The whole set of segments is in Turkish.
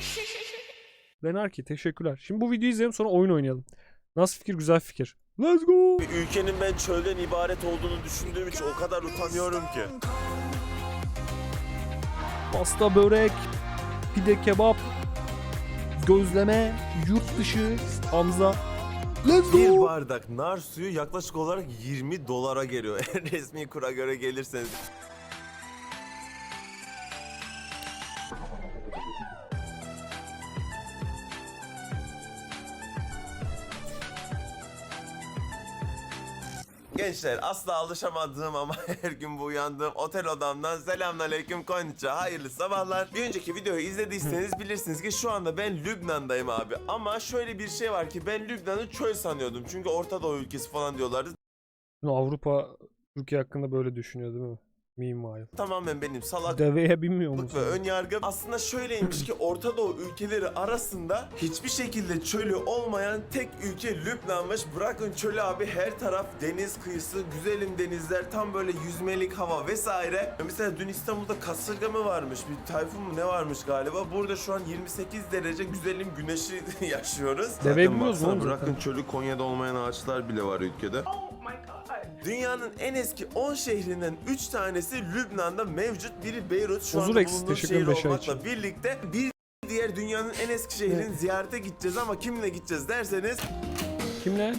Lenarki teşekkürler. Şimdi bu videoyu izleyelim sonra oyun oynayalım. Nasıl fikir? Güzel fikir. Let's go. Bir ülkenin ben çölden ibaret olduğunu düşündüğüm için o kadar utanıyorum ki. Pasta, börek, pide kebap, gözleme, yurt dışı, Hamza. Let's Bir go. bardak nar suyu yaklaşık olarak 20 dolara geliyor. Resmi kura göre gelirseniz. Gençler asla alışamadığım ama her gün bu uyandığım otel odamdan selamünaleyküm konnichiwa hayırlı sabahlar. Bir önceki videoyu izlediyseniz bilirsiniz ki şu anda ben Lübnan'dayım abi. Ama şöyle bir şey var ki ben Lübnan'ı çöl sanıyordum. Çünkü Orta Doğu ülkesi falan diyorlardı. Avrupa Türkiye hakkında böyle düşünüyor değil mi? Meanwhile. Tamamen benim salak Deveye binmiyor ve musun? ön yargı aslında şöyleymiş ki Orta Doğu ülkeleri arasında hiçbir şekilde çölü olmayan tek ülke Lübnan'mış. Bırakın çölü abi her taraf deniz kıyısı, güzelim denizler, tam böyle yüzmelik hava vesaire. Mesela dün İstanbul'da kasırga mı varmış, bir tayfun mu ne varmış galiba. Burada şu an 28 derece güzelim güneşi yaşıyoruz. Deve bilmiyoruz mu oğlum bırakın zaten? çölü Konya'da olmayan ağaçlar bile var ülkede. Dünyanın en eski 10 şehrinden 3 tanesi Lübnan'da mevcut. Biri Beyrut şu Huzur anda teşekkür şehir olmakla birlikte bir diğer dünyanın en eski şehrini ziyarete gideceğiz ama kimle gideceğiz derseniz Kimle?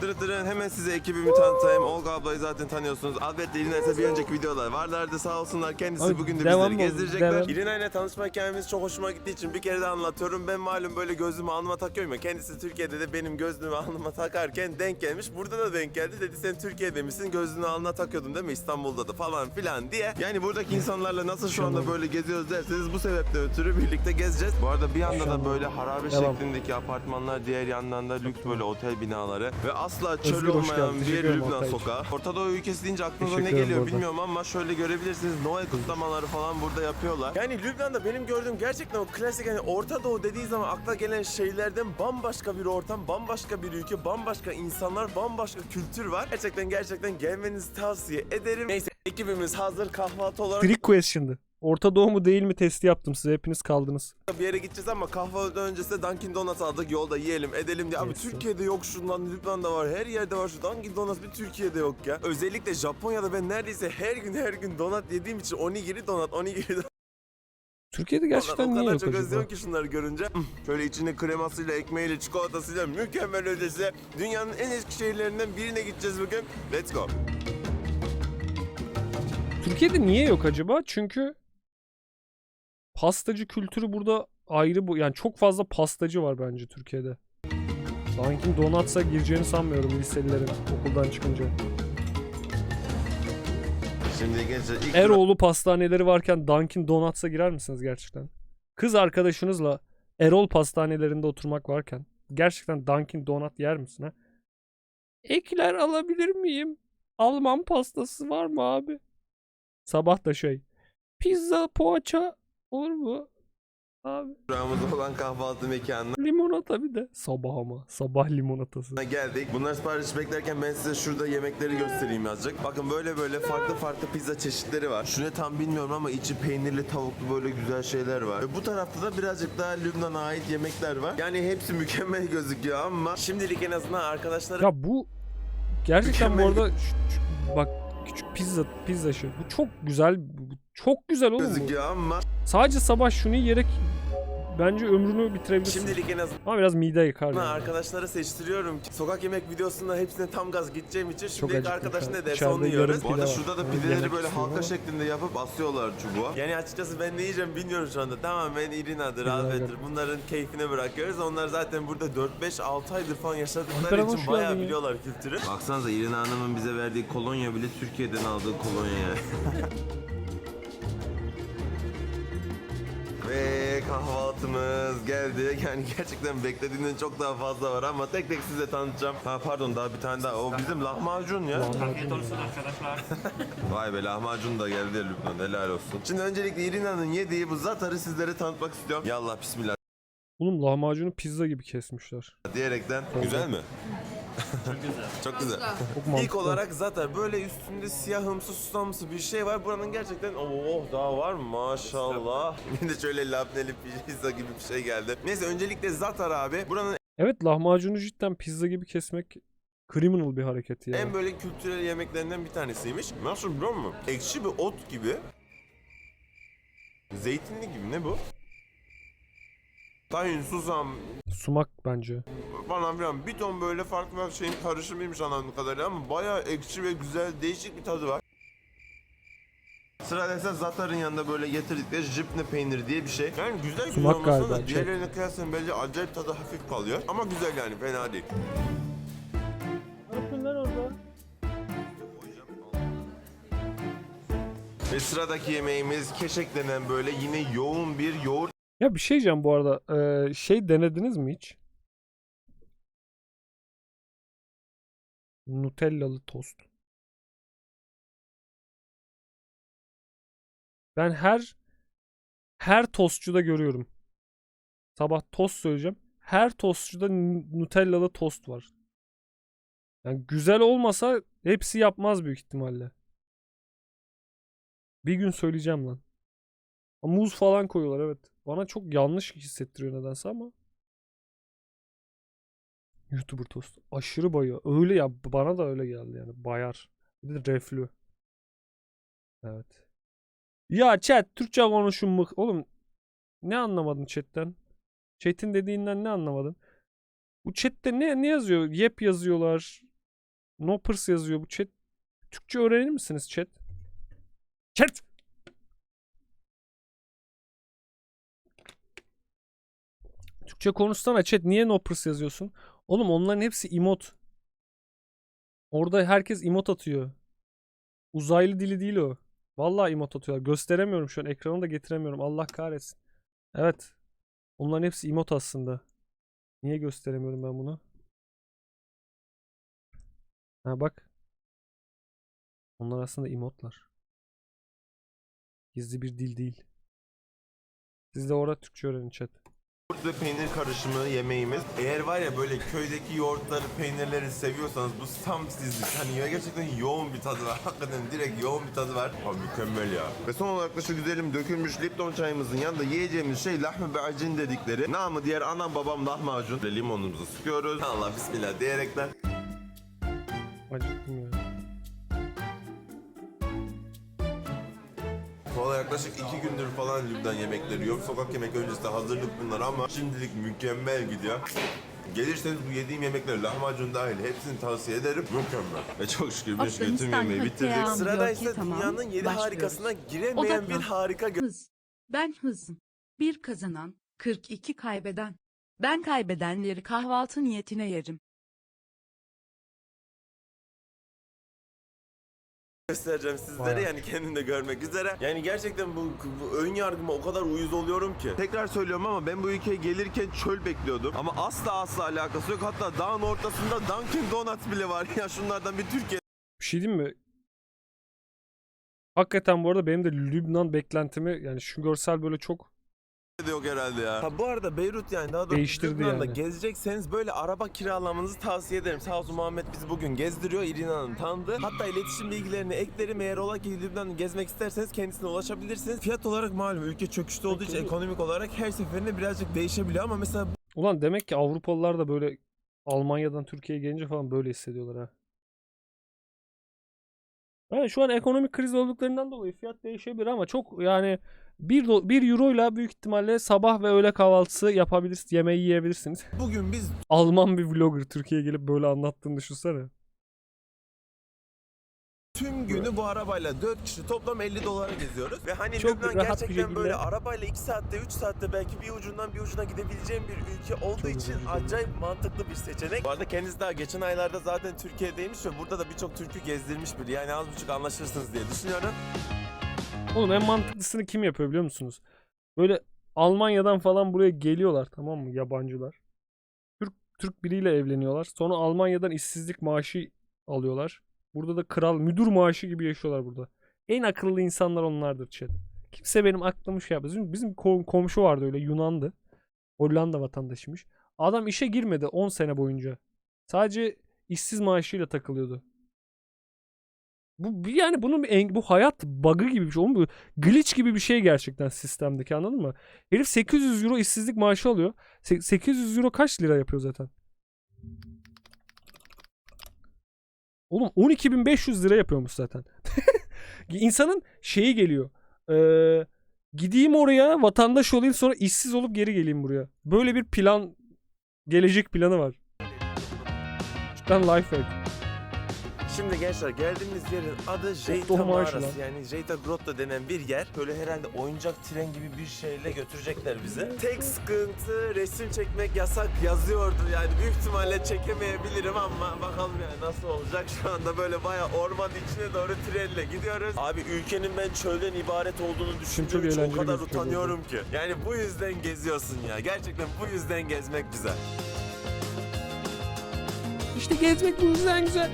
Dırı dırı hemen size ekibimi tanıtayım. Olga ablayı zaten tanıyorsunuz. Albetle İlina ise bir önceki videolar varlardı sağ olsunlar. Kendisi Abi, bugün de devam bizleri oldu? gezdirecekler. Devam. İlina ile hikayemiz çok hoşuma gittiği için bir kere de anlatıyorum. Ben malum böyle gözlüğümü alnıma takıyorum ya. Kendisi Türkiye'de de benim gözlüğümü alnıma takarken denk gelmiş. Burada da denk geldi. Dedi sen Türkiye'de misin? Gözlüğünü alnına takıyordun değil mi? İstanbul'da da falan filan diye. Yani buradaki insanlarla nasıl şu anda böyle geziyoruz derseniz bu sebepten ötürü birlikte gezeceğiz. Bu arada bir yanda da böyle harabe Devam. şeklindeki apartmanlar, diğer yandan da lüks böyle otel binaları ve asla çöl Özgür, hoş olmayan geldin. bir Teşekkür ederim Lübnan Altay için. sokağı. Orta Doğu ülkesi deyince aklınıza ne Teşekkür ederim geliyor arada. bilmiyorum ama şöyle görebilirsiniz Noel kutlamaları falan burada yapıyorlar. Yani Lübnan'da benim gördüğüm gerçekten o klasik hani Orta Doğu dediği zaman akla gelen şeylerden bambaşka bir ortam, bambaşka bir ülke, bambaşka insanlar, bambaşka kültür var. Gerçekten gerçekten gelmenizi tavsiye ederim. Neyse ekibimiz hazır kahvaltı olarak Trick question'dı. Orta Doğu mu değil mi testi yaptım size. Hepiniz kaldınız. bir yere gideceğiz ama kahvaltıdan öncesinde Dunkin Donuts aldık yolda yiyelim edelim diye. Abi Neyse. Türkiye'de yok şundan Lübnan'da var her yerde var şu Dunkin Donuts bir Türkiye'de yok ya. Özellikle Japonya'da ben neredeyse her gün her gün donut yediğim için onigiri donut onigiri donut Türkiye'de gerçekten o niye kadar yok çok acaba? özlüyorum ki şunları görünce. Şöyle içinde kremasıyla ekmeğiyle çikolatasıyla mükemmel ötesi. Dünyanın en eski şehirlerinden birine gideceğiz bugün. Let's go. Türkiye'de niye yok acaba? Çünkü pastacı kültürü burada ayrı bu. Yani çok fazla pastacı var bence Türkiye'de. Dunkin Donuts'a gireceğini sanmıyorum liselilerin okuldan çıkınca. Şimdi gençler ilk Eroğlu pastaneleri varken Dunkin Donuts'a girer misiniz gerçekten? Kız arkadaşınızla Erol pastanelerinde oturmak varken gerçekten Dunkin Donut yer misin ha? Ekler alabilir miyim? Alman pastası var mı abi? Sabah da şey. Pizza, poğaça olur mu? Abi. durağımız olan kahvaltı mekanına Limonata bir de. Sabah ama. Sabah limonatası. geldik. Bunlar sipariş beklerken ben size şurada yemekleri göstereyim azıcık. Bakın böyle böyle farklı farklı pizza çeşitleri var. Şu ne tam bilmiyorum ama içi peynirli tavuklu böyle güzel şeyler var. Ve bu tarafta da birazcık daha Lübnan'a ait yemekler var. Yani hepsi mükemmel gözüküyor ama şimdilik en azından arkadaşlarım Ya bu gerçekten bu Mükemmel. arada şu- şu- bak küçük pizza pizza şey. Bu çok güzel. Bu çok güzel oğlum bu. Sadece sabah şunu yiyerek bence ömrünü bitirebilirsin. şimdilik en azından Ama biraz mide yıkar Ben yani. arkadaşlara seçtiriyorum ki sokak yemek videosunda hepsine tam gaz gideceğim için şimdilik acıktım arkadaş şu an. ne derse onu yiyoruz. Bu arada şurada da pideleri böyle halka şeklinde yapıp asıyorlar çubuğa. Yani açıkçası ben ne yiyeceğim bilmiyorum şu anda. Tamamen İrina'dır, İrina Alvet'tir. Bunların keyfine bırakıyoruz. Onlar zaten burada 4-5-6 aydır falan yaşadıkları için bayağı biliyorlar kültürü. Baksanıza İrina Hanım'ın bize verdiği kolonya bile Türkiye'den aldığı kolonya. Ve kahvaltımız geldi. Yani gerçekten beklediğimden çok daha fazla var ama tek tek size tanıtacağım. Ha pardon daha bir tane daha. O bizim lahmacun ya. Vay be lahmacun da geldi Lübnan helal olsun. Şimdi öncelikle İrina'nın yediği bu zatarı sizlere tanıtmak istiyorum. Yallah bismillah Oğlum lahmacunu pizza gibi kesmişler. diyerekten. Güzel mi? Çok güzel. Çok mantıklı. İlk olarak zaten böyle üstünde siyahımsı susamsı bir şey var. Buranın gerçekten oh daha var mı maşallah. Bir de şöyle labneli pizza gibi bir şey geldi. Neyse öncelikle Zatar abi buranın Evet lahmacunu cidden pizza gibi kesmek criminal bir hareket ya. en böyle kültürel yemeklerinden bir tanesiymiş. Nasıl biliyor musun? Ekşi bir ot gibi. Zeytinli gibi ne bu? Tahin, susam Sumak bence. falan filan bir ton böyle farklı farklı şeyin karışımıymış anladığım kadarıyla ama bayağı ekşi ve güzel değişik bir tadı var. Sırada ise Zatar'ın yanında böyle getirdikleri jipne peyniri diye bir şey. Yani güzel güzel Sumak olmasa galiba, da diğerlerine kıyasla bence acayip tadı hafif kalıyor. Ama güzel yani fena değil. Ve sıradaki yemeğimiz keşek denen böyle yine yoğun bir yoğurt Ya bir şey diyeceğim bu arada. Ee, şey denediniz mi hiç? Nutellalı tost. Ben her her tostçuda görüyorum. Sabah tost söyleyeceğim. Her tostçuda Nutellalı tost var. Yani güzel olmasa hepsi yapmaz büyük ihtimalle. Bir gün söyleyeceğim lan. Muz falan koyuyorlar evet. Bana çok yanlış hissettiriyor nedense ama. YouTuber tost. Aşırı bayıyor. Öyle ya bana da öyle geldi yani. Bayar. Bir de reflü. Evet. Ya chat Türkçe konuşun mu? Oğlum ne anlamadın chatten? Chat'in dediğinden ne anlamadın? Bu chatte ne ne yazıyor? Yep yazıyorlar. Noppers yazıyor. Bu chat Türkçe öğrenir misiniz chat? Chat! Türkçe konuşsana chat. Niye Noppers yazıyorsun? Oğlum onların hepsi emot. Orada herkes emot atıyor. Uzaylı dili değil o. Vallahi emot atıyorlar. Gösteremiyorum şu an. Ekranı da getiremiyorum. Allah kahretsin. Evet. Onların hepsi emot aslında. Niye gösteremiyorum ben bunu? Ha bak. Onlar aslında emotlar. Gizli bir dil değil. Siz de orada Türkçe öğrenin chat. Yoğurt ve peynir karışımı yemeğimiz. Eğer var ya böyle köydeki yoğurtları, peynirleri seviyorsanız bu tam sizlik. Hani ya gerçekten yoğun bir tadı var. Hakikaten direkt yoğun bir tadı var. Abi mükemmel ya. Ve son olarak da şu güzelim dökülmüş Lipton çayımızın yanında yiyeceğimiz şey lahmı be'acin dedikleri. Namı diğer anam babam lahmacun. Ve limonumuzu sıkıyoruz. Allah bismillah diyerekten. Acıktım ya. Valla yaklaşık iki gündür falan Lübnan yemekleri yok. Sokak yemek öncesi hazırlık bunlar ama şimdilik mükemmel gidiyor. Gelirseniz bu yediğim yemekler lahmacun dahil hepsini tavsiye ederim. Mükemmel. Ve çok şükür bir şükür tüm Afganistan yemeği bitirdik. katliamı Sırada ki, ise tamam, dünyanın yedi başlıyoruz. harikasına giremeyen Odaklan. bir harika gö- Hız. Ben hızım. Bir kazanan, 42 kaybeden. Ben kaybedenleri kahvaltı niyetine yerim. Göstereceğim sizlere Bayağı. yani kendim de görmek üzere. Yani gerçekten bu, bu ön yargıma o kadar uyuz oluyorum ki. Tekrar söylüyorum ama ben bu ülkeye gelirken çöl bekliyordum. Ama asla asla alakası yok. Hatta dağın ortasında Dunkin Donuts bile var. Ya şunlardan bir Türkiye Bir şey diyeyim mi? Hakikaten bu arada benim de Lübnan beklentimi yani şu görsel böyle çok de yok herhalde ya. Ha, bu arada Beyrut yani daha doğrusu Değiştirdi Lübnan'da yani. gezecekseniz böyle araba kiralamanızı tavsiye ederim. Sağ olsun Muhammed bizi bugün gezdiriyor. İrina'nın tanıdı. Hatta iletişim bilgilerini eklerim. Eğer ola ki Lübnan'ı gezmek isterseniz kendisine ulaşabilirsiniz. Fiyat olarak malum ülke çöküşte olduğu için ekonomik olarak her seferinde birazcık değişebiliyor ama mesela Ulan demek ki Avrupalılar da böyle Almanya'dan Türkiye'ye gelince falan böyle hissediyorlar ha. Yani şu an ekonomik kriz olduklarından dolayı fiyat değişebilir ama çok yani 1 do- 1 euro ile büyük ihtimalle sabah ve öğle kahvaltısı yapabilirsiniz, yemeği yiyebilirsiniz. bugün biz Alman bir vlogger Türkiye'ye gelip böyle anlattığını düşünsene. Tüm günü bu arabayla 4 kişi toplam 50 dolara geziyoruz. Ve hani Çok Lübnan rahat bir gerçekten böyle şekilde- arabayla 2 saatte 3 saatte belki bir ucundan bir ucuna gidebileceğim bir ülke olduğu Çok için acayip mantıklı bir seçenek. Bu arada kendisi daha geçen aylarda zaten Türkiye'deymiş ve burada da birçok Türk'ü gezdirmiş biri. Yani az buçuk anlaşırsınız diye düşünüyorum. Oğlum en mantıklısını kim yapıyor biliyor musunuz? Böyle Almanya'dan falan buraya geliyorlar tamam mı yabancılar. Türk Türk biriyle evleniyorlar. Sonra Almanya'dan işsizlik maaşı alıyorlar. Burada da kral müdür maaşı gibi yaşıyorlar burada. En akıllı insanlar onlardır chat. Kimse benim aklımı şey yapmaz. Bizim, bizim kom- komşu vardı öyle Yunandı. Hollanda vatandaşıymış. Adam işe girmedi 10 sene boyunca. Sadece işsiz maaşıyla takılıyordu. Bu yani bunun en- bu hayat bug'ı gibi bir şey. Oğlum glitch gibi bir şey gerçekten sistemdeki anladın mı? Herif 800 euro işsizlik maaşı alıyor. Se- 800 euro kaç lira yapıyor zaten? Oğlum 12.500 lira yapıyormuş zaten. İnsanın şeyi geliyor. Ee, gideyim oraya vatandaş olayım sonra işsiz olup geri geleyim buraya. Böyle bir plan gelecek planı var. Cidden life hack. Şimdi gençler geldiğimiz yerin adı Jeyta Mağarası yani Jeyta Grotta denen bir yer. Böyle herhalde oyuncak tren gibi bir şeyle götürecekler bizi. Tek sıkıntı resim çekmek yasak yazıyordur yani büyük ihtimalle çekemeyebilirim ama bakalım yani nasıl olacak. Şu anda böyle bayağı orman içine doğru trenle gidiyoruz. Abi ülkenin ben çölden ibaret olduğunu düşündüğüm çok için o kadar utanıyorum ki. Yani bu yüzden geziyorsun ya. Gerçekten bu yüzden gezmek güzel. İşte gezmek bu yüzden güzel.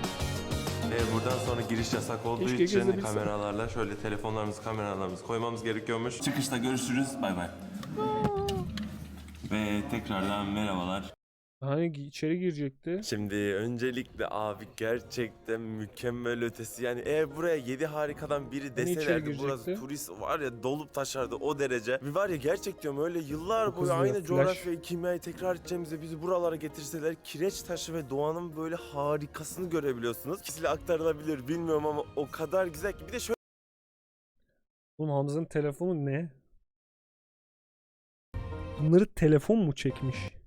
Ee, buradan sonra giriş yasak olduğu Keşke için gezebilsem. kameralarla şöyle telefonlarımızı, kameralarımızı koymamız gerekiyormuş. Çıkışta görüşürüz. Bay bay. Ve tekrardan merhabalar. Hani içeri girecekti. Şimdi öncelikle abi gerçekten mükemmel ötesi. Yani eğer buraya 7 harikadan biri içeri deselerdi burası turist var ya dolup taşardı o derece. Bir var ya gerçek diyorum öyle yıllar boyu aynı flash. coğrafyayı, kimyayı tekrar edeceğimize bizi buralara getirseler kireç taşı ve doğanın böyle harikasını görebiliyorsunuz. İkisiyle aktarılabilir bilmiyorum ama o kadar güzel ki. Bir de şöyle Oğlum Hamza'nın telefonu ne? Bunları telefon mu çekmiş?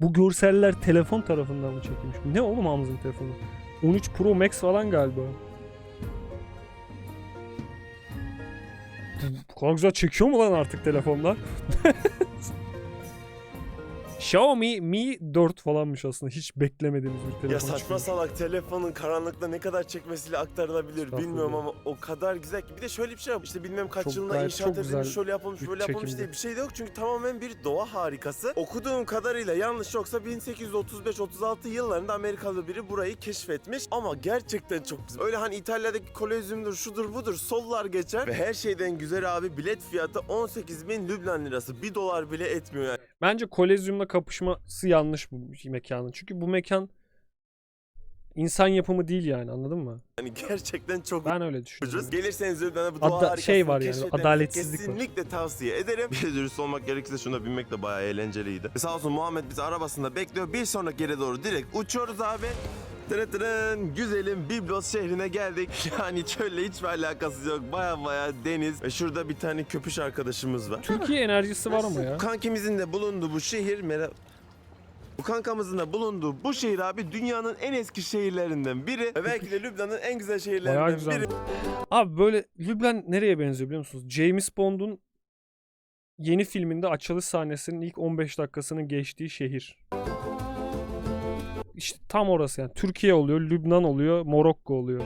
Bu görseller telefon tarafından mı çekilmiş? Ne oğlum Hamza'nın telefonu? 13 Pro Max falan galiba. Bu- kadar güzel çekiyor mu lan artık telefonlar? Xiaomi Mi 4 falanmış aslında. Hiç beklemediğimiz bir telefon. Ya saçma çıkmış. salak telefonun karanlıkta ne kadar çekmesiyle aktarılabilir bilmiyorum ama o kadar güzel ki. Bir de şöyle bir şey yap. İşte bilmem kaç Çok yılında gayet- inşaat edilmiş, şöyle yapılmış, böyle yapılmış diye bir şey de yok. Çünkü tamamen bir doğa harikası. Okuduğum kadarıyla yanlış yoksa 1835-36 yıllarında Amerikalı biri burayı keşfetmiş. Ama gerçekten çok güzel. Öyle hani İtalya'daki kolezyumdur, şudur budur, sollar geçer. Ve her şeyden güzel abi bilet fiyatı 18 bin Lübnan lirası. 1 dolar bile etmiyor yani. Bence Kolezyum'la kapışması yanlış bu mekanın. Çünkü bu mekan insan yapımı değil yani anladın mı? Yani gerçekten çok Ben öyle düşünüyorum. ucuz. Gelirseniz Lübnan'a bu Ada- doğa harikasını şey var yani, keşfetmenizi adaletsizlik var. kesinlikle tavsiye ederim. Bir de dürüst olmak gerekirse şuna binmek de bayağı eğlenceliydi. Ve sağ olsun Muhammed bizi arabasında bekliyor. Bir sonraki yere doğru direkt uçuyoruz abi. Tırı tırın güzelim Biblos şehrine geldik. Yani çölle hiçbir alakası yok. Baya baya deniz. Ve şurada bir tane köpüş arkadaşımız var. Türkiye enerjisi var ama ya. Kankimizin de bulunduğu bu şehir mera... Bu kankamızın da bulunduğu bu şehir abi dünyanın en eski şehirlerinden biri. Ve belki de Lübnan'ın en güzel Bayağı şehirlerinden güzel. biri. Abi böyle Lübnan nereye benziyor biliyor musunuz? James Bond'un yeni filminde açılış sahnesinin ilk 15 dakikasının geçtiği şehir. İşte tam orası yani. Türkiye oluyor, Lübnan oluyor, Morokko oluyor.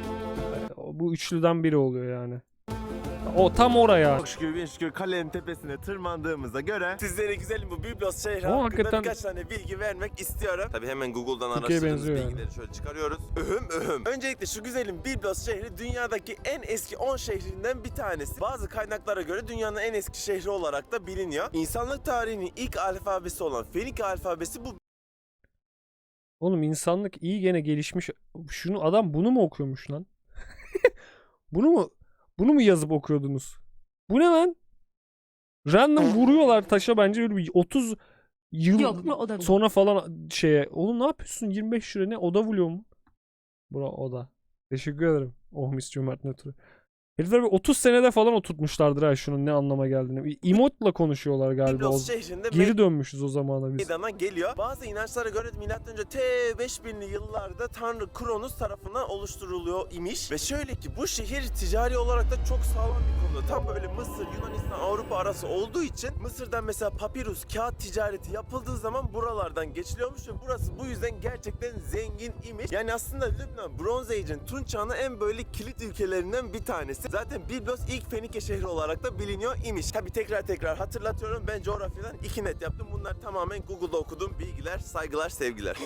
Bu üçlüden biri oluyor yani. O tam oraya. Çok şükür bin şükür kalenin tepesine tırmandığımıza göre sizlere güzelim bu Biblos şehri hakkında hakikaten- birkaç tane bilgi vermek istiyorum. Tabi hemen Google'dan araştırdığımız yani. bilgileri şöyle çıkarıyoruz. Öhüm öhüm. Öncelikle şu güzelim Biblos şehri dünyadaki en eski 10 şehrinden bir tanesi. Bazı kaynaklara göre dünyanın en eski şehri olarak da biliniyor. İnsanlık tarihinin ilk alfabesi olan Fenik alfabesi bu Oğlum insanlık iyi gene gelişmiş. Şunu adam bunu mu okuyormuş lan? bunu mu bunu mu yazıp okuyordunuz? Bu ne lan? Random vuruyorlar taşa bence öyle bir 30 yıl Yok mu o da sonra falan şeye. Oğlum ne yapıyorsun? 25 lira ne? Oda vuruyor mu? Bura oda. Teşekkür ederim. Oh mis cömert nötrü. Herifler bir 30 senede falan oturtmuşlardır ha şunun ne anlama geldiğini. Emotla konuşuyorlar galiba. O- Geri dönmüşüz o zamana biz. meydana geliyor. Bazı inançlara göre milattan önce T 5000'li yıllarda Tanrı Kronos tarafından oluşturuluyor imiş. Ve şöyle ki bu şehir ticari olarak da çok sağlam bir konuda. Tam böyle Mısır, Yunanistan, Avrupa arası olduğu için Mısır'dan mesela papirus, kağıt ticareti yapıldığı zaman buralardan geçiliyormuş ve burası bu yüzden gerçekten zengin imiş. Yani aslında Lübnan Bronze Age'in Tunç çağına en böyle kilit ülkelerinden bir tanesi. Zaten Biblos ilk Fenike şehri olarak da biliniyor imiş. Tabi tekrar tekrar hatırlatıyorum ben coğrafyadan iki net yaptım. Bunlar tamamen Google'da okuduğum bilgiler, saygılar, sevgiler.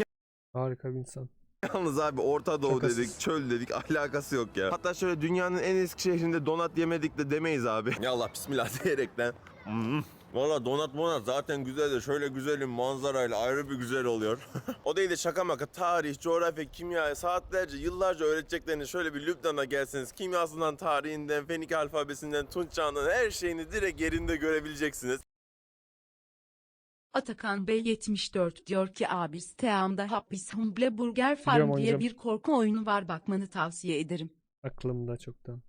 Harika bir insan. Yalnız abi Orta Doğu Şakasız. dedik, çöl dedik, alakası yok ya. Hatta şöyle dünyanın en eski şehrinde donat yemedik de demeyiz abi. Ya Allah bismillah diyerekten. Hmm. Valla donat monat zaten güzel de şöyle güzelim manzarayla ayrı bir güzel oluyor. o değil de şaka maka tarih, coğrafya, kimya saatlerce, yıllarca öğreteceklerini şöyle bir Lübnan'a gelseniz kimyasından, tarihinden, Fenike alfabesinden, Tunç çağından her şeyini direkt yerinde görebileceksiniz. Atakan Bey 74 diyor ki abis Team'da Happis Humble Burger Farm diye oynayacağım. bir korku oyunu var bakmanı tavsiye ederim. Aklımda çoktan.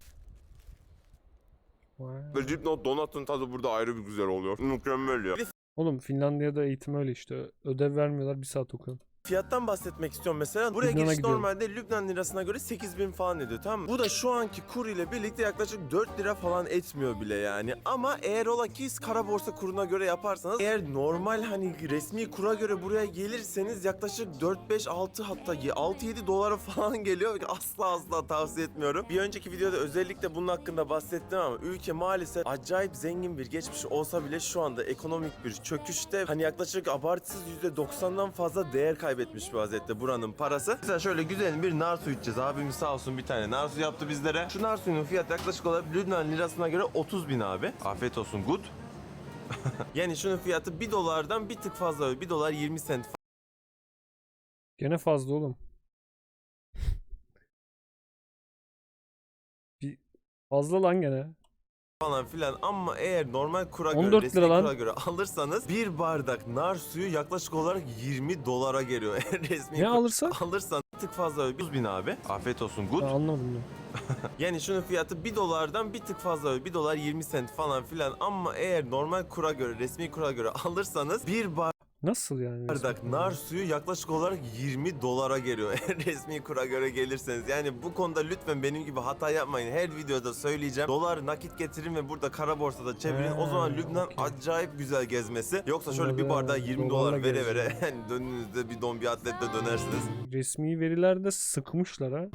Ve Lübnan donatın tadı burada ayrı bir güzel oluyor. Mükemmel ya. Oğlum Finlandiya'da eğitim öyle işte. Ödev vermiyorlar bir saat okuyorum. Fiyattan bahsetmek istiyorum mesela. Buraya Lübnan'a giriş gidiyorum. normalde Lübnan lirasına göre 8000 falan ediyor tamam mı? Bu da şu anki kur ile birlikte yaklaşık 4 lira falan etmiyor bile yani. Ama eğer ola ki kara borsa kuruna göre yaparsanız eğer normal hani resmi kura göre buraya gelirseniz yaklaşık 4 5 6 hatta 6 7 dolara falan geliyor. Asla asla tavsiye etmiyorum. Bir önceki videoda özellikle bunun hakkında bahsettim ama ülke maalesef acayip zengin bir geçmiş olsa bile şu anda ekonomik bir çöküşte hani yaklaşık abartısız %90'dan fazla değer kaybetmiş bir vaziyette buranın parası. Mesela şöyle güzel bir nar suyu içeceğiz. Abimiz sağ olsun bir tane nar suyu yaptı bizlere. Şu nar suyunun fiyatı yaklaşık olarak Lübnan lirasına göre 30 bin abi. Afiyet olsun good. yani şunun fiyatı 1 dolardan bir tık fazla. 1 dolar 20 sent Gene fazla oğlum. Bir fazla lan gene. Falan filan ama eğer normal kura 14 göre, resmi lira lan. kura göre alırsanız bir bardak nar suyu yaklaşık olarak 20 dolara geliyor. Eğer resmi Ne kur- alırsak? alırsan bir tık fazla 100 bin abi. Afiyet olsun good. Ben anlamadım ben. Yani şunun fiyatı 1 dolardan bir tık fazla 1 dolar 20 sent falan filan ama eğer normal kura göre resmi kura göre alırsanız bir Nasıl yani? bardak nar suyu yaklaşık olarak 20 dolara geliyor eğer resmi kura göre gelirseniz. Yani bu konuda lütfen benim gibi hata yapmayın. Her videoda söyleyeceğim. Dolar nakit getirin ve burada kara borsada çevirin. o zaman Lübnan okey. acayip güzel gezmesi. Yoksa şöyle bir Anladım. bardağa 20 Dolarla dolar vere vere yani dönünüzde bir don bir atletle dönersiniz. Resmi verilerde sıkmışlar ha.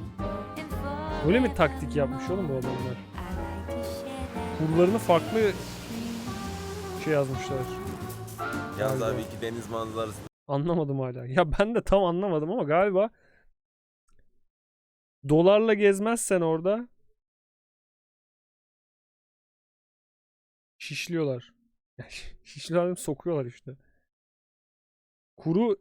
Öyle mi taktik yapmış oğlum bu adamlar? Kurlarını farklı şey yazmışlar. Yalnız Galiba. abi iki deniz manzarası Anlamadım hala. Ya ben de tam anlamadım ama galiba dolarla gezmezsen orada şişliyorlar. Ya şi- şişliyorlar sokuyorlar işte. Kuru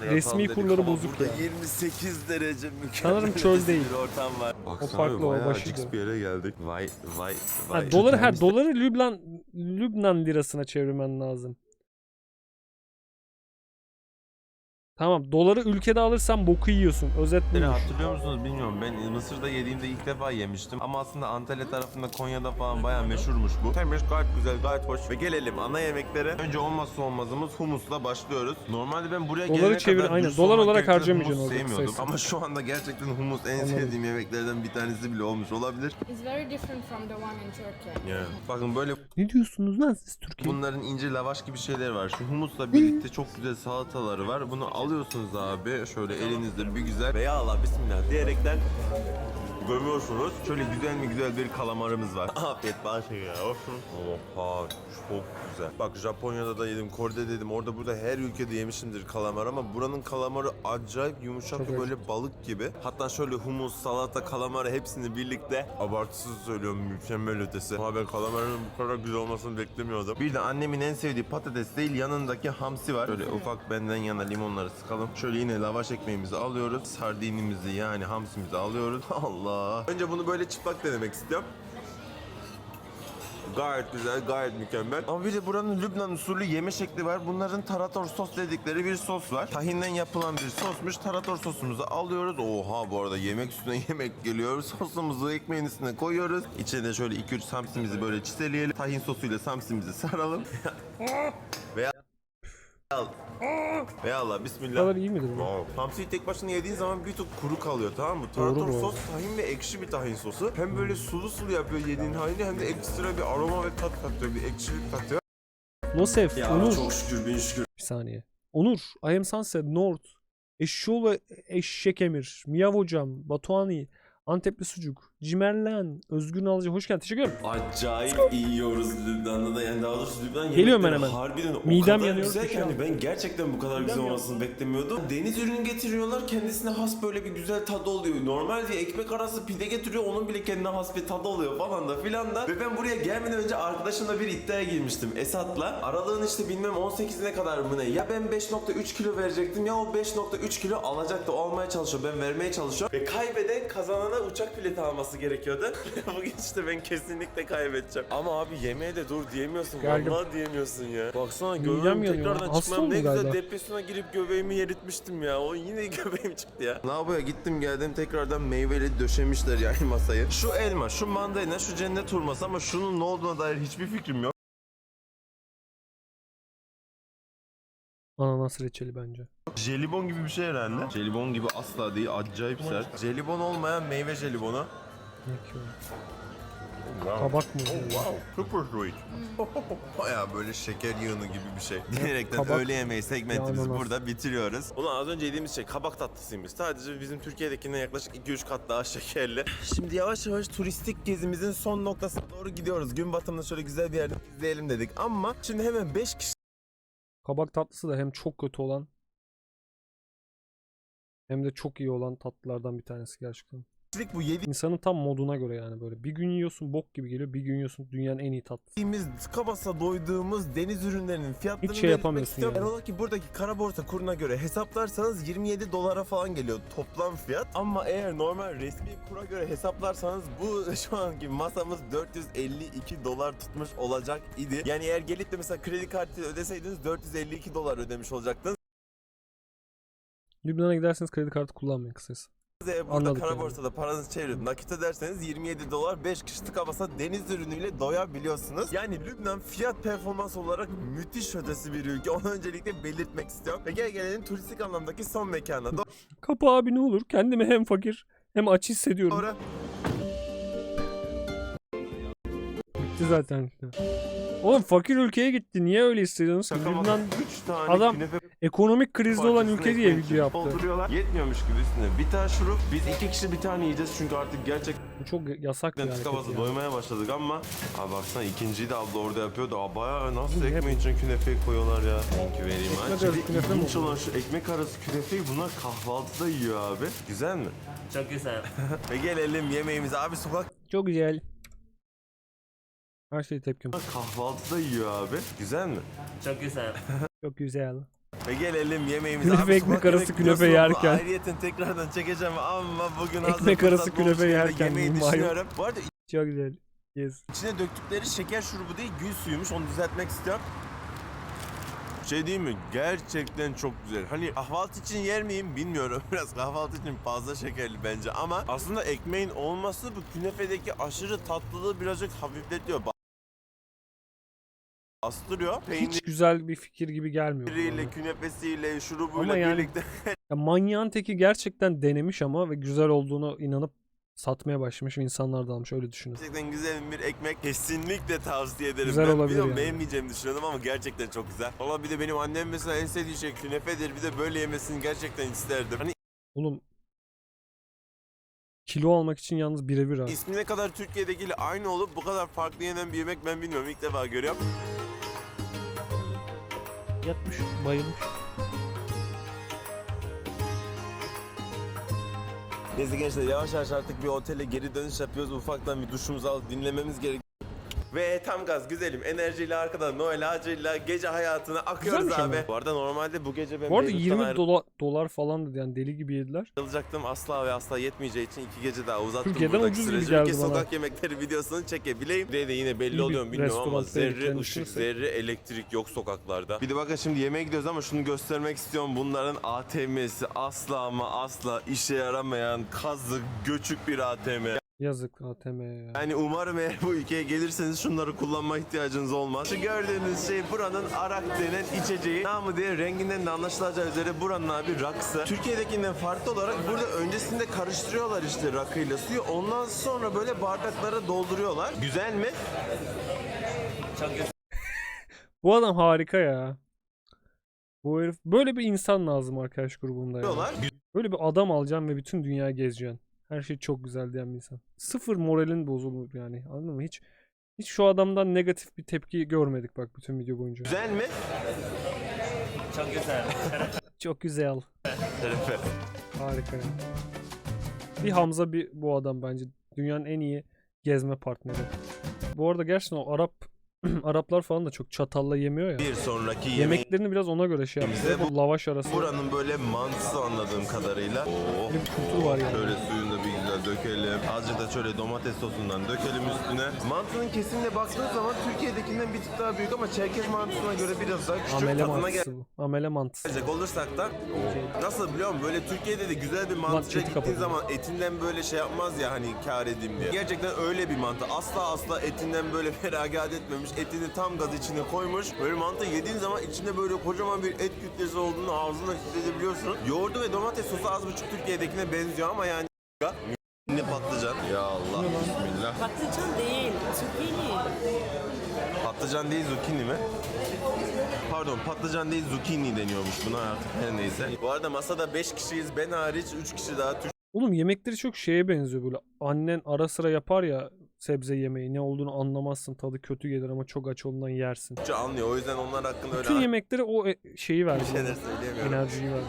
Resmi kurları bozuk ya. 28 derece mükemmel Sanırım çöl değil. bir ortam var. Baksana farklı, o başıydı. bir yere geldik. Vay vay ha, vay. doları ha Kendisi- doları Lübnan Lübnan lirasına çevirmen lazım. Tamam doları ülkede alırsan boku yiyorsun. Özet Beni buymuş. hatırlıyor musunuz bilmiyorum. Ben Mısır'da yediğimde ilk defa yemiştim. Ama aslında Antalya tarafında Konya'da falan bayağı meşhurmuş bu. Temiz, gayet güzel, gayet hoş. Ve gelelim ana yemeklere. Önce olmazsa olmazımız humusla başlıyoruz. Normalde ben buraya Doları gelene çevir- kadar aynen, dolar olarak harcamayacaksın humus orada sevmiyordum. kısaysa. Ama şu anda gerçekten humus en Anladım. sevdiğim yemeklerden bir tanesi bile olmuş olabilir. It's very different from the one in Turkey. Bakın böyle Ne diyorsunuz lan siz Türkiye? Bunların ince lavaş gibi şeyler var. Şu humusla birlikte çok güzel salataları var. Bunu alıyorsunuz abi. Şöyle elinizde bir güzel. Ve ya Allah bismillah diyerekten gömüyorsunuz. Şöyle güzel mi güzel bir kalamarımız var. Afiyet başı ya. Olsun. Oha çok güzel. Bak Japonya'da da yedim, Kore'de dedim. Orada burada her ülkede yemişimdir kalamar ama buranın kalamarı acayip yumuşak ve böyle balık gibi. Hatta şöyle humus, salata, kalamar hepsini birlikte abartısız söylüyorum mükemmel ötesi. Ama ben kalamarın bu kadar güzel olmasını beklemiyordum. Bir de annemin en sevdiği patates değil yanındaki hamsi var. Şöyle ufak benden yana limonları sıkalım. Şöyle yine lavaş ekmeğimizi alıyoruz. Sardinimizi yani hamsimizi alıyoruz. Allah. Önce bunu böyle çıplak denemek istiyorum. Gayet güzel, gayet mükemmel. Ama bir de buranın Lübnan usulü yeme şekli var. Bunların tarator sos dedikleri bir sos var. Tahinden yapılan bir sosmuş. Tarator sosumuzu alıyoruz. Oha bu arada yemek üstüne yemek geliyor. Sosumuzu ekmeğin üstüne koyuyoruz. İçine şöyle 2-3 samsimizi böyle çiseleyelim. Tahin sosuyla samsimizi saralım. Veya al. Ve Allah Bu bismillah. kadar iyi midir bu? Wow. Hamsiyi tek başına yediğin zaman bir tık kuru kalıyor tamam mı? Doğru Tarator bu sos tahin ve ekşi bir tahin sosu. Hem böyle sulu sulu yapıyor yediğin halini hem de ekstra bir aroma ve tat katıyor. Bir ekşilik katıyor. Nosef, Onur. çok şükür bin şükür. Bir saniye. Onur, I am Sunset, North, Eşşoğlu Eşşek Emir, Miyav Hocam, Batuhani, Antepli sucuk. Cimerlen. Özgür Nalıcı. Hoş geldin. Teşekkür ederim. Acayip iyi yiyoruz Lübnan'da da yani daha doğrusu Lübnan Geliyorum yemekleri ben hemen. Harbiden o Midem kadar yanıyor, güzel ki koşuyorum. hani ben gerçekten bu kadar güzel olmasını beklemiyordum. Deniz ürünü getiriyorlar kendisine has böyle bir güzel tadı oluyor. Normal bir ekmek arası pide getiriyor onun bile kendine has bir tadı oluyor falan da filan da. Ve ben buraya gelmeden önce arkadaşımla bir iddiaya girmiştim Esat'la. Aralığın işte bilmem 18'ine kadar mı ne? Ya ben 5.3 kilo verecektim ya o 5.3 kilo alacaktı. O almaya çalışıyor ben vermeye çalışıyorum. Ve kaybeden kazanana uçak bileti alması gerekiyordu. Bugün işte ben kesinlikle kaybedeceğim. Ama abi yemeğe de dur diyemiyorsun. Geldim. Vallahi diyemiyorsun ya. Baksana Midem göbeğim yanıyor. tekrardan Hasta çıkmam. Ne güzel galiba. depresyona girip göbeğimi yeritmiştim ya. O yine göbeğim çıktı ya. Lavaboya gittim geldim tekrardan meyveli döşemişler yani masayı. Şu elma, şu mandalina, şu cennet hurması ama şunun ne olduğuna dair hiçbir fikrim yok. Ananas reçeli bence. Jelibon gibi bir şey herhalde. Jelibon gibi asla değil, acayip sert. Jelibon olmayan meyve jelibonu. Kabak mı? Wow, super sweet. Baya böyle şeker yığını gibi bir şey. Diyerekten Kabak öğle yemeği segmentimizi burada bitiriyoruz. Ulan az önce yediğimiz şey kabak tatlısıymış. Sadece bizim Türkiye'dekinden yaklaşık 2-3 kat daha şekerli. Şimdi yavaş yavaş turistik gezimizin son noktasına doğru gidiyoruz. Gün batımını şöyle güzel bir yerde izleyelim dedik. Ama şimdi hemen 5 Kabak tatlısı da hem çok kötü olan hem de çok iyi olan tatlılardan bir tanesi gerçekten. Bu yediğimiz İnsanın tam moduna göre yani böyle. Bir gün yiyorsun bok gibi geliyor, bir gün yiyorsun dünyanın en iyi tatlısı. tıka basa doyduğumuz deniz ürünlerinin fiyatlarını Hiç şey belirtmek yapamıyorsun istiyorum. yani. Eğer ola ki buradaki kara borsa kuruna göre hesaplarsanız 27 dolara falan geliyor toplam fiyat. Ama eğer normal resmi kura göre hesaplarsanız bu şu anki masamız 452 dolar tutmuş olacak idi. Yani eğer gelip de mesela kredi kartı ödeseydiniz 452 dolar ödemiş olacaktınız. Lübnan'a giderseniz kredi kartı kullanmayın kısacası. Burada Anladık kara yani. borsada paranızı çevirip nakit öderseniz 27 dolar 5 kişi tıka basa deniz ürünüyle doyabiliyorsunuz. Yani Lübnan fiyat performans olarak müthiş ötesi bir ülke. Onu öncelikle belirtmek istiyorum. Ve gel gelelim turistik anlamdaki son mekana. Kapı abi ne olur kendimi hem fakir hem aç hissediyorum. Doğru. Bitti zaten. Oğlum fakir ülkeye gitti. Niye öyle hissediyorsunuz ki? Lübnan 3 tane Adam ekonomik krizde olan ülke diye video yaptı. Dolduruyorlar. Yetmiyormuş gibi üstüne. Bir tane şurup. Biz iki kişi bir tane yiyeceğiz çünkü artık gerçekten Bu çok yasak bir hareket ya. doymaya başladık ama Abi baksana ikinciyi de abla orada yapıyordu. Aa bayağı nasıl Oğlum, ekmeğin içine künefeyi koyuyorlar ya. Thank you very Ekmek much. arası Bir de künefe mi ilginç olan şu ekmek arası künefeyi bunlar kahvaltıda yiyor abi. Güzel mi? Çok güzel. Ve gelelim yemeğimize. Abi sokak Çok güzel. Her şey tepkim. kahvaltıda yiyor abi. Güzel mi? Çok güzel. Çok güzel. Ve gelelim yemeğimize. Künefe Abi ekmek sokak arası yemek künefe yerken. Ayrıyeten tekrardan çekeceğim ama bugün hazır Ekmek arası fırsat künefe bulmuşken de yerken yemeyi mayo. düşünüyorum. Bu arada Çok güzel. Yes. içine döktükleri şeker şurubu değil gül suyumuş. Onu düzeltmek istiyorum. Şey değil mi? Gerçekten çok güzel. Hani kahvaltı için yer miyim bilmiyorum. Biraz kahvaltı için fazla şekerli bence ama aslında ekmeğin olması bu künefedeki aşırı tatlılığı birazcık hafifletiyor. Bastırıyor. Hiç güzel bir fikir gibi gelmiyor. Peyniriyle, künefesiyle, şurubuyla Ama yani- birlikte. Ya manyağın teki gerçekten denemiş ama ve güzel olduğunu inanıp satmaya başlamış ve insanlar da almış öyle düşünün. Gerçekten güzel bir ekmek kesinlikle tavsiye ederim. Güzel ben olabilir yani. beğenmeyeceğimi düşünüyordum ama gerçekten çok güzel. Valla bir de benim annem mesela en sevdiği şey künefedir. Bir de böyle yemesini gerçekten isterdim. Hani Oğlum kilo almak için yalnız birebir ha. ismi ne kadar Türkiye'dekiyle aynı olup bu kadar farklı yenen bir yemek ben bilmiyorum. İlk defa görüyorum. Yatmış, bayılmış. Neyse gençler yavaş yavaş artık bir otele geri dönüş yapıyoruz. Ufaktan bir duşumuzu alıp dinlememiz gerekiyor. Ve tam gaz güzelim enerjiyle arkada Noel ağacıyla gece hayatına akıyoruz Güzelmiş abi. ama. Bu arada normalde bu gece ben Bu arada Beyrut'tan 20 dolar, dolar falan dedi yani deli gibi yediler. ayrılacaktım. Asla ve asla yetmeyeceği için iki gece daha uzattım Türkiye'den buradaki ucuz gibi süreci. geldi bana. sokak yemekleri videosunu çekebileyim. Bir de yine belli İyi bir oluyor mu bilmiyorum ama zerre ışık, düşünürsek. zerre elektrik yok sokaklarda. Bir de bakın şimdi yemeğe gidiyoruz ama şunu göstermek istiyorum. Bunların ATM'si asla ama asla işe yaramayan kazık, göçük bir ATM. Yazık ATM ya. Yani umarım eğer bu ülkeye gelirseniz şunları kullanma ihtiyacınız olmaz. Şu gördüğünüz şey buranın arak denen içeceği. Namı diye renginden de anlaşılacağı üzere buranın abi rakısı. Türkiye'dekinden farklı olarak burada öncesinde karıştırıyorlar işte rakıyla suyu. Ondan sonra böyle bardaklara dolduruyorlar. Güzel mi? Çok. Bu adam harika ya. Bu herif böyle bir insan lazım arkadaş grubunda ya. Diyorlar. Böyle bir adam alacaksın ve bütün dünyayı gezeceksin. Her şey çok güzel diyen bir insan. Sıfır moralin bozulur yani. Anladın mı? Hiç hiç şu adamdan negatif bir tepki görmedik bak bütün video boyunca. Güzel mi? çok güzel. Çok güzel. Harika. Bir Hamza bir bu adam bence. Dünyanın en iyi gezme partneri. Bu arada gerçekten o Arap Araplar falan da çok çatalla yemiyor ya. Bir sonraki yemeği Yemeklerini biraz ona göre şey. Bize Bu lavaş arası. buranın böyle mantısı anladığım kadarıyla. Oo. Böyle bir kültür var yani. Şöyle suyunu da bir dökelim. Azıcık da şöyle domates sosundan dökelim üstüne. Mantının kesimine baktığın zaman Türkiye'dekinden bir tık daha büyük ama Çerkez mantısına göre biraz daha küçük Amele tadına mantısı bu. Amele mantısı. gelecek olursak da nasıl biliyor musun? Böyle Türkiye'de de güzel bir mantıya chat'i gittiğin kapadım. zaman etinden böyle şey yapmaz ya hani kar edeyim diye. Gerçekten öyle bir mantı. Asla asla etinden böyle feragat etmemiş. Etini tam gaz içine koymuş. Böyle mantı yediğin zaman içinde böyle kocaman bir et kütlesi olduğunu ağzında hissedebiliyorsun. Yoğurdu ve domates sosu az buçuk Türkiye'dekine benziyor ama yani ne patlıcan. Ya Allah bismillah. Patlıcan değil, zucchini. Patlıcan değil zucchini mi? Pardon patlıcan değil zucchini deniyormuş buna artık her neyse. Bu arada masada 5 kişiyiz ben hariç 3 kişi daha Oğlum yemekleri çok şeye benziyor böyle. Annen ara sıra yapar ya sebze yemeği. Ne olduğunu anlamazsın. Tadı kötü gelir ama çok aç olduğundan yersin. Anlıyor. O yüzden onlar hakkında öyle Bütün yemekleri o e- şeyi verdi. şeyler bana. söyleyemiyorum. Enerjiyi verdi.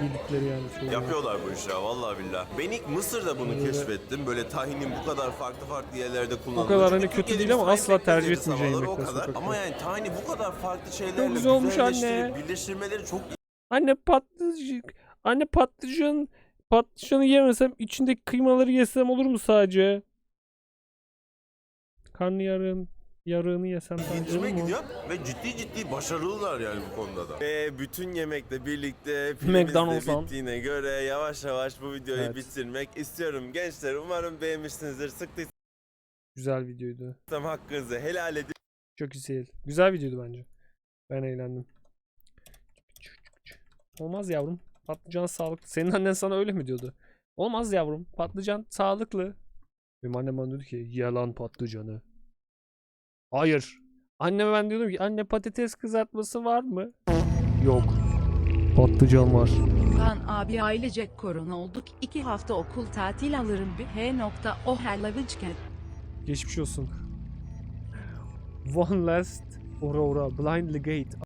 Bildikleri yani. söylüyorum. Yapıyorlar bu işi ya vallahi billah. Ben ilk Mısır'da bunu Böyle- keşfettim. Böyle tahinin bu kadar farklı farklı yerlerde kullanılıyor. kadar hani kötü değil ama asla tercih sabahları o kadar. sokakta. Ama yani tahini bu kadar farklı şeylerle güzel olmuş anne. birleştirmeleri çok Anne patlıcan. Anne patlıcan. Patlıcanı yemesem içindeki kıymaları yesem olur mu sadece? Karnı yarığın yarığını yesem ilginçime mu? gidiyor ve ciddi ciddi başarılılar yani bu konuda da. Ve bütün yemekle birlikte McDonald's'tan. pilimiz de bittiğine göre yavaş yavaş bu videoyu Evet. bitirmek istiyorum. Gençler umarım beğenmişsinizdir. Sıktıysam Güzel videoydu. hakkınızı helal edin. Çok güzel. Güzel videoydu bence. Ben eğlendim. Olmaz yavrum. Patlıcan sağlıklı. Senin annen sana öyle mi diyordu? Olmaz yavrum. Patlıcan sağlıklı. Benim annem bana diyordu ki yalan patlıcanı. Hayır. Anneme ben diyordum ki anne patates kızartması var mı? Yok. Patlıcan var. Kaan abi ailecek korona olduk. İki hafta okul tatil alırım bir H nokta o herlaviçken. Geçmiş olsun. One last Aurora Blind Legate.